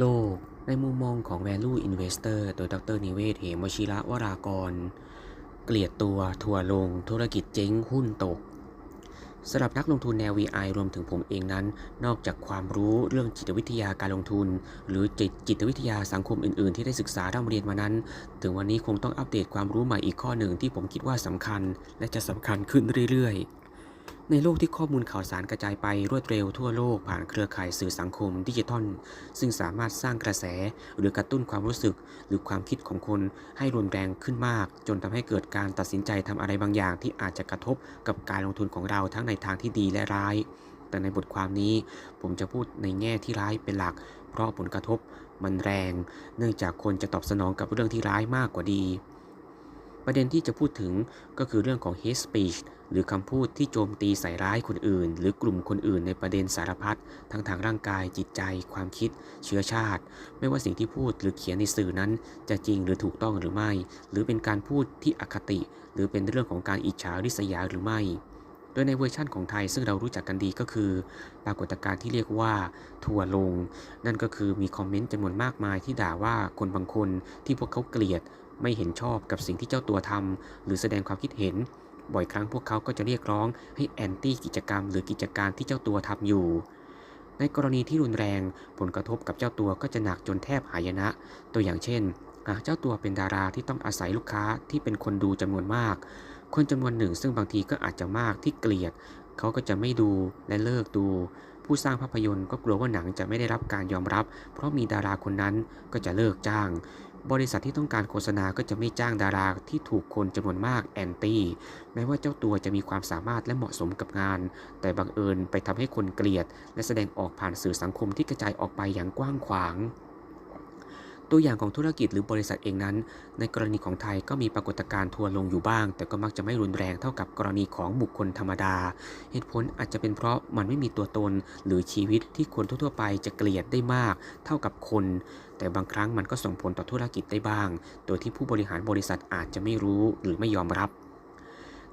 โลก ในมุมมองของ Value Investor โดยดรนิเวศ เหมวชิระวรากร เกลียดตัวทัวร์ลง ธุรกิจเจ๊งหุ้นตกสำหรับนักลงทุนแนว VI รวมถึงผมเองนั้น นอกจากความรู้เรื่องจิตวิทยาการลงทุน หรือจิตจิตวิทยาสังคมอื่น ๆ ที่ได้ศึกษาร่ำเรียนมานั้น ถึงวันนี้คงต้องอัปเดตความรู้ใหม่อีกข้อหนึ่งที่ผมคิดว่าสำคัญ และจะสำคัญขึ้นเรื่อย ๆ ในโลกที่ข้อมูลข่าวสารกระจายไปรวดเร็วทั่วโลกผ่านเครือข่ายสื่อสังคมดิจิทัล ซึ่งสามารถสร้างกระแสหรือกระตุ้นความรู้สึก หรือความคิดของคนให้รุนแรงขึ้นมาก จนทำให้เกิดการตัดสินใจทำอะไรบางอย่าง ที่อาจจะกระทบกับการลงทุนของเราทั้งในทางที่ดีและร้าย แต่ในบทความนี้ผมจะพูดในแง่ที่ร้ายเป็นหลัก เพราะผลกระทบมันแรง เนื่องจากคนจะตอบสนองกับเรื่องที่ร้ายมากกว่าดี ประเด็นที่จะพูดถึงก็คือเรื่องของ hate speech หรือคำพูดที่โจมตีใส่ร้ายคนอื่น หรือกลุ่มคนอื่นในประเด็นสารพัดทั้งทางร่างกายจิตใจ ความคิด เชื้อชาติ ไม่ว่าสิ่งที่พูดหรือเขียนในสื่อนั้น จะจริงหรือถูกต้องหรือไม่ หรือเป็นการพูดที่อคติ หรือเป็นเรื่องของการอิจฉาริษยาหรือไม่โดยในเวอร์ชั่นของไทยซึ่งเรารู้จักกันดีก็คือ ปรากฏการณ์ที่เรียกว่า ทัวลง นั่นก็คือมีคอมเมนต์จำนวนมากมายที่ด่าว่าคนบางคนที่พวกเขาเกลียด ไม่เห็นชอบกับสิ่งที่เจ้าตัวทำหรือแสดงความคิดเห็น บ่อยครั้งพวกเขาก็จะเรียกร้องให้แอนตี้กิจกรรม หรือกิจการที่เจ้าตัวทำอยู่ ในกรณีที่รุนแรงผลกระทบกับเจ้าตัวก็จะหนักจนแทบหายนะ ตัวอย่างเช่นหากเจ้าตัวเป็นดาราที่ต้องอาศัยลูกค้าที่เป็นคนดูจำนวนมาก คนจำนวนหนึ่งซึ่งบางทีก็อาจจะมากที่เกลียด เขาก็จะไม่ดูและเลิกดู ผู้สร้างภาพยนตร์ก็กลัวว่าหนังจะไม่ได้รับการยอมรับ เพราะมีดาราคนนั้นก็จะเลิกจ้าง บริษัทที่ต้องการโฆษณาก็จะไม่จ้างดาราที่ถูกคนจำนวนมากแอนตี้แม้ว่าเจ้าตัวจะมีความสามารถและเหมาะสมกับงาน แต่บังเอิญไปทำให้คนเกลียด และแสดงออกผ่านสื่อสังคมที่กระจายออกไปอย่างกว้างขวาง ตัวอย่างของธุรกิจหรือบริษัทเองนั้น ในกรณีของไทยก็มีปรากฏการณ์ทัวลงอยู่บ้าง แต่ก็มักจะไม่รุนแรงเท่ากับกรณีของบุคคลธรรมดา เหตุผลอาจจะเป็นเพราะมันไม่มีตัวตนหรือชีวิตที่คนทั่วไปจะเกลียดได้มาก เท่ากับคน แต่บางครั้งมันก็ส่งผลต่อธุรกิจได้บ้าง โดยที่ผู้บริหารบริษัทอาจจะไม่รู้หรือไม่ยอมรับ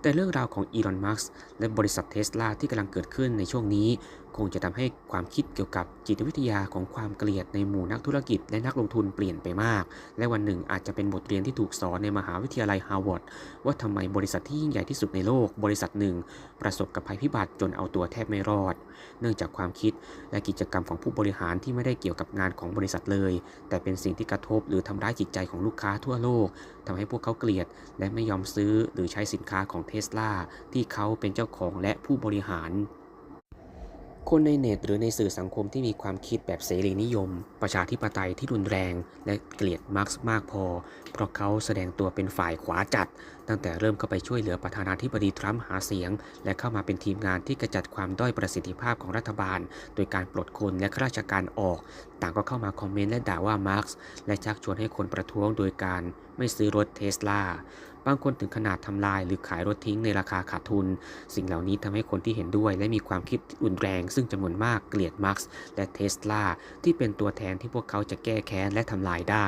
แต่เรื่องราวของอีลอน มัสก์และบริษัทเทสลาที่กำลังเกิดขึ้นในช่วงนี้ คงจะทำให้ความคิดเกี่ยวกับจิตวิทยาของความเกลียดในหมู่นักธุรกิจและนักลงทุนเปลี่ยนไปมาก และวันหนึ่งอาจจะเป็นบทเรียนที่ถูกสอนในมหาวิทยาลัยฮาร์วาร์ดว่าทำไมบริษัทที่ยิ่งใหญ่ที่สุดในโลก บริษัทหนึ่ง ประสบกับภัยพิบัติจนเอาตัวแทบไม่รอด เนื่องจากความคิดและกิจกรรมของผู้บริหารที่ไม่ได้เกี่ยวกับงานของบริษัทเลย แต่เป็นสิ่งที่กระทบหรือทำร้ายจิตใจของลูกค้าทั่วโลกทำให้พวกเขาเกลียด และไม่ยอมซื้อหรือใช้สินค้าของเทสลาที่เขาเป็นเจ้าของและผู้บริหาร คนในเน็ตหรือในสื่อสังคมที่มีความคิดแบบเสรีนิยม ประชาธิปไตยที่รุนแรง และเกลียดมาร์กซ์มากพอ เพราะเขาแสดงตัวเป็นฝ่ายขวาจัดตั้งแต่เริ่มเข้าไปช่วยเหลือประธานาธิบดีทรัมป์หาเสียง และเข้ามาเป็นทีมงานที่กระจัดความด้อยประสิทธิภาพของรัฐบาล โดยการปลดคนและข้าราชการออก ต่างก็เข้ามาคอมเมนต์และด่าว่ามาร์กซ์และชักชวนให้คนประท้วงโดยการไม่ซื้อรถเทสลาบางคนถึงขนาดทำลายหรือขายรถทิ้งในราคาขาดทุน สิ่งเหล่านี้ทำให้คนที่เห็นด้วย และมีความคิดรุนแรง ซึ่งจำนวนมากเกลียดมาร์กและเทสลาที่เป็นตัวแทนที่พวกเขาจะแก้แค้นและทำลายได้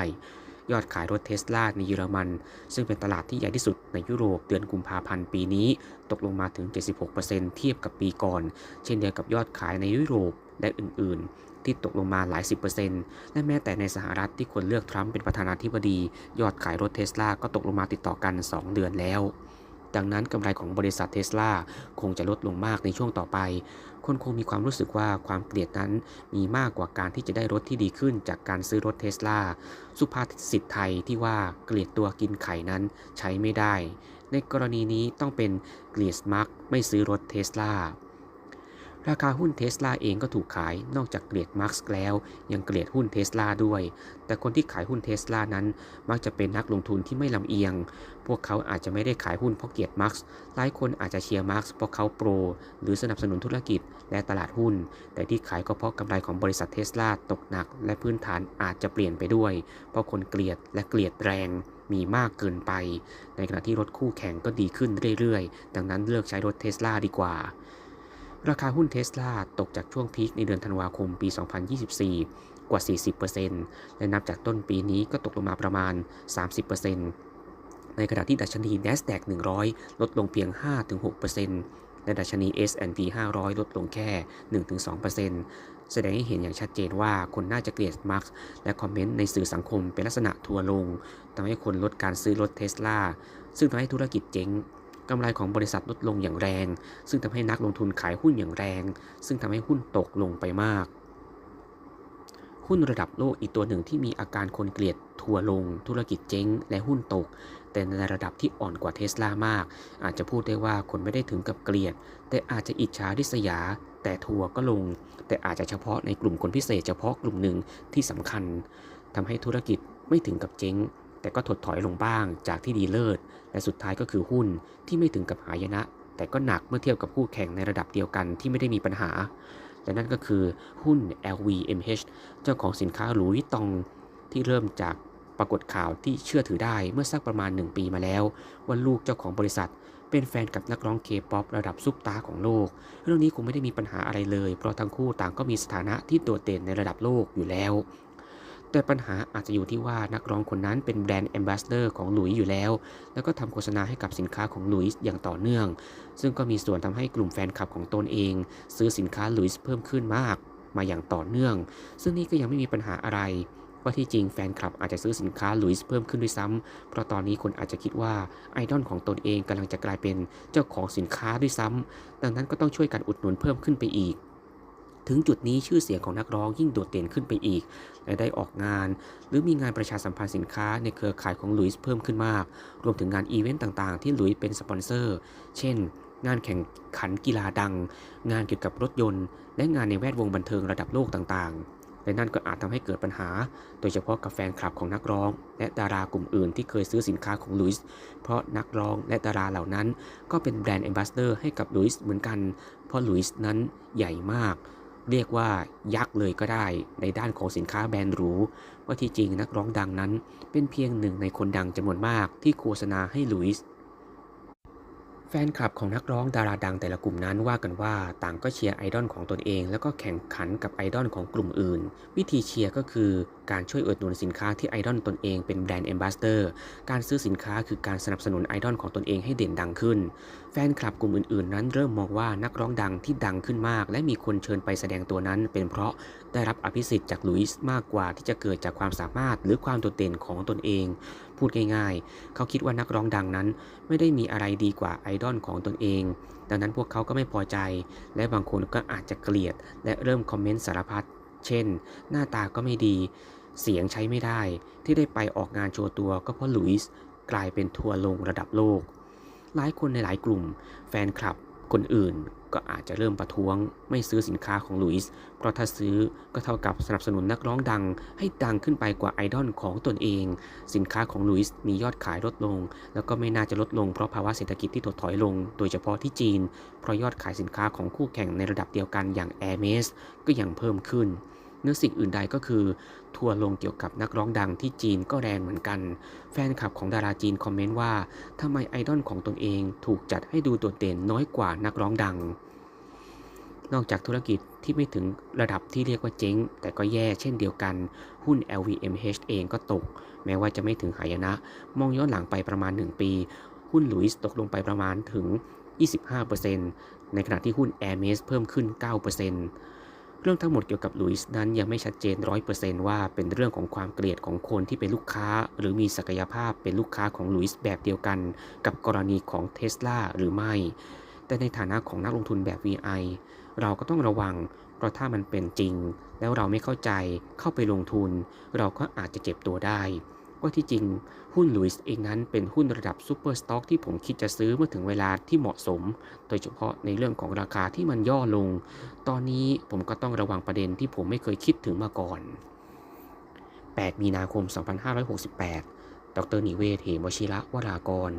ยอดขายรถเทสลาในเยอรมัน ซึ่งเป็นตลาดที่ใหญ่ที่สุดในยุโรปเดือนกุมภาพันธ์ปีนี้ตกลงมาถึง 76%เทียบกับปีก่อน เช่นเดียวกับยอดขายในยุโรปและอื่น ๆ ที่ตกลงมาหลายสิบเปอร์เซ็นต์และแม้แต่ในสหรัฐที่คนเลือกทรัมป์เป็นประธานาธิบดี ยอดขายรถเทสลาก็ตกลงมาติดต่อกัน 2 เดือนแล้ว ดังนั้นกำไรของบริษัทเทสลาคงจะลดลงมากในช่วงต่อไป คนคงมีความรู้สึกว่าความเกลียดนั้นมีมากกว่าการที่จะได้รถที่ดีขึ้นจากการซื้อรถเทสลาสุภาษิตไทยที่ว่าเกลียดตัวกินไข่นั้นใช้ไม่ได้ ในกรณีนี้ต้องเป็นเกลียดมากไม่ซื้อรถเทสลา ราคาหุ้นเทสลาเองก็ถูกขายนอกจากเกลียดมาร์กแล้ว ยังเกลียดหุ้นเทสลาด้วย แต่คนที่ขายหุ้นเทสลานั้น มักจะเป็นนักลงทุนที่ไม่ลำเอียง พวกเขาอาจจะไม่ได้ขายหุ้นเพราะเกลียดมาร์กหลายคนอาจจะเชียร์มาร์กเพราะเขาโปร หรือสนับสนุนธุรกิจและตลาดหุ้น แต่ที่ขายก็เพราะกำไรของบริษัทเทสลาตกหนัก และพื้นฐานอาจจะเปลี่ยนไปด้วย เพราะคนเกลียดและเกลียดแรงมีมากเกินไป ในขณะที่รถคู่แข่งก็ดีขึ้นเรื่อยๆ ดังนั้นเลือกใช้รถเทสลาดีกว่า ราคาหุ้นเทสลาตกจากช่วงพีคในเดือนธันวาคมปี 2024 กว่า 40%และนับจากต้นปีนี้ก็ตกลงมาประมาณ 30%ในขณะที่ดัชนี NASDAQ 100 ลดลงเพียง 5-6%และดัชนี S&P 500 ลดลงแค่ 1-2%แสดงให้เห็นอย่างชัดเจนว่าคนน่าจะเกลียดมาร์กและคอมเมนต์ในสื่อสังคมเป็นลักษณะทัวร์ลงทำให้คนลดการซื้อรถเทสลาซึ่งทำให้ธุรกิจเจ๊ง กำไรของบริษัทลดลงอย่างแรง ซึ่งทำให้นักลงทุนขายหุ้นอย่างแรง ซึ่งทำให้หุ้นตกลงไปมาก หุ้นระดับโลกอีกตัวหนึ่งที่มีอาการคนเกลียดทัวลง ธุรกิจเจ๊ง และหุ้นตก แต่ในระดับที่อ่อนกว่าเทสลามาก อาจจะพูดได้ว่าคนไม่ได้ถึงกับเกลียด แต่อาจจะอิจฉาริษยา แต่ทัวก็ลง แต่อาจจะเฉพาะในกลุ่มคนพิเศษเฉพาะกลุ่มหนึ่งที่สำคัญทำให้ธุรกิจไม่ถึงกับเจ๊ง แต่ก็ถดถอยลงบ้างจากที่ดีเลิศ และสุดท้ายก็คือหุ้นที่ไม่ถึงกับหายนะ แต่ก็หนักเมื่อเทียบกับคู่แข่งในระดับเดียวกันที่ไม่ได้มีปัญหา และนั่นก็คือหุ้น LVMH เจ้าของสินค้าหลุยส์ตองที่เริ่มจากปรากฏข่าวที่เชื่อถือได้เมื่อสักประมาณ 1 ปีมาแล้ว ว่าลูกเจ้าของบริษัท เป็นแฟนกับนักร้องเคป๊อประดับซุปตาของโลก เรื่องนี้คงไม่ได้มีปัญหาอะไรเลย เพราะทั้งคู่ต่างก็มีสถานะที่โดดเด่นในระดับโลกอยู่แล้ว แต่ปัญหาอาจจะอยู่ที่ว่านักร้องคนนั้นเป็นแบรนด์แอมบาสเดอร์ของหลุยส์อยู่แล้ว แล้วก็ทำโฆษณาให้กับสินค้าของหลุยส์อย่างต่อเนื่อง ซึ่งก็มีส่วนทำให้กลุ่มแฟนคลับของตนเอง ซื้อสินค้าหลุยส์เพิ่มขึ้นมากมาอย่างต่อเนื่อง ซึ่งนี่ก็ยังไม่มีปัญหาอะไรว่าที่จริงแฟนคลับอาจจะซื้อสินค้าหลุยส์เพิ่มขึ้นด้วยซ้ำเพราะตอนนี้คนอาจจะคิดว่าไอดอลของตนเองกำลังจะกลายเป็นเจ้าของสินค้าด้วยซ้ำดังนั้นก็ต้องช่วยกันอุดหนุนเพิ่มขึ้นไปอีก ถึงจุดนี้ชื่อเสียงของนักร้องยิ่งโดดเด่นขึ้นไปอีก และได้ออกงาน หรือมีงานประชาสัมพันธ์สินค้าในเครือข่ายของหลุยส์เพิ่มขึ้นมาก รวมถึงงานอีเวนต์ต่างๆ ที่หลุยส์เป็นสปอนเซอร์ เช่น งานแข่งขันกีฬาดัง งานเกี่ยวกับรถยนต์ และงานในแวดวงบันเทิงระดับโลกต่างๆและนั่นก็อาจทำให้เกิดปัญหา โดยเฉพาะกับแฟนคลับของนักร้อง และดารากลุ่มอื่นที่เคยซื้อสินค้าของลุยส์ เพราะนักร้องและดาราเหล่านั้น ก็เป็นแบรนด์แอมบาสเดอร์ให้กับลุยส์เหมือนกัน เพราะลุยส์นั้นใหญ่มาก เรียกว่ายักษ์เลยก็ได้ในด้านของสินค้าแบรนด์หรูว่าที่จริงนักร้องดังนั้นเป็นเพียงหนึ่งในคนดังจำนวนมากที่โฆษณาให้ลุยส์แฟนคลับของนักร้องดาราดังแต่ละกลุ่มนั้นว่ากันว่าต่างก็เชียร์ไอดอลของตนเอง แล้วก็แข่งขันกับไอดอลของกลุ่มอื่น วิธีเชียร์ก็คือ การช่วยอุดหนุนสินค้าที่ไอดอลตนเองเป็นแบรนด์แอมบาสเดอร์การซื้อสินค้าคือการสนับสนุนไอดอลของตนเองให้เด่นดังขึ้น แฟนคลับกลุ่มอื่นๆ นั้นเริ่มมองว่านักร้องดังที่ดังขึ้นมาก และมีคนเชิญไปแสดงตัวนั้น เป็นเพราะได้รับอภิสิทธิ์จากลุยส์มากกว่าที่จะเกิดจากความสามารถหรือความโดดเด่นของตนเอง พูดง่ายๆ เขาคิดว่านักร้องดังนั้น ไม่ได้มีอะไรดีกว่าไอดอลของตนเอง ดังนั้นพวกเขาก็ไม่พอใจ และบางคนก็อาจจะเกลียด และเริ่มคอมเมนต์สารพัด เช่น หน้าตาก็ไม่ดี เสียงใช้ไม่ได้ ที่ได้ไปออกงานโชว์ตัวก็เพราะลุยส์กลายเป็นทัวร์ลงระดับโลก หลายคนในหลายกลุ่ม แฟนคลับ คนอื่น ก็อาจจะเริ่มประท้วงไม่ซื้อสินค้าของลุยส์เพราะถ้าซื้อก็เท่ากับสนับสนุนนักร้องดัง ให้ดังขึ้นไปกว่าไอดอลของตนเอง สินค้าของลุยส์มียอดขายลดลง แล้วก็ไม่น่าจะลดลงเพราะภาวะเศรษฐกิจที่ถดถอยลง โดยเฉพาะที่จีน เพราะยอดขายสินค้าของคู่แข่งในระดับเดียวกันอย่าง Air m e s ก็ยังเพิ่มขึ้น เนื้อสิ่งอื่นใดก็คือ ทัวร์ลงเกี่ยวกับนักร้องดังที่จีนก็แรงเหมือนกัน แฟนคลับของดาราจีนคอมเมนต์ว่าทำไมไอดอลของตนเองถูกจัดให้ดูโดดเด่นน้อยกว่านักร้องดัง นอกจากธุรกิจที่ไม่ถึงระดับที่เรียกว่าเจ๊ง แต่ก็แย่เช่นเดียวกัน หุ้น LVMH เองก็ตก แม้ว่าจะไม่ถึงหายนะ มองย้อนหลังไปประมาณ 1 ปี หุ้นหลุยส์ตกลงไปประมาณถึง 25%ในขณะที่หุ้น Hermes เพิ่มขึ้น 9% เรื่องทั้งหมดเกี่ยวกับลุยส์นั้นยังไม่ชัดเจนร้อยเปอร์เซนต์ว่าเป็นเรื่องของความเกลียดของคนที่เป็นลูกค้า หรือมีศักยภาพเป็นลูกค้าของลุยส์แบบเดียวกัน กับกรณีของเทสลาหรือไม่ แต่ในฐานะของนักลงทุนแบบ VI เราก็ต้องระวัง เพราะถ้ามันเป็นจริง แล้วเราไม่เข้าใจเข้าไปลงทุน เราก็อาจจะเจ็บตัวได้ ว่าที่จริงหุ้นลุยส์เองนั้นเป็นหุ้นระดับซูเปอร์สต็อกที่ผมคิดจะซื้อเมื่อถึงเวลาที่เหมาะสม โดยเฉพาะในเรื่องของราคาที่มันย่อลง ตอนนี้ผมก็ต้องระวังประเด็นที่ผมไม่เคยคิดถึงมาก่อน 8 มีนาคม 2568 ดรนิเวศ เหมวชิระวรากร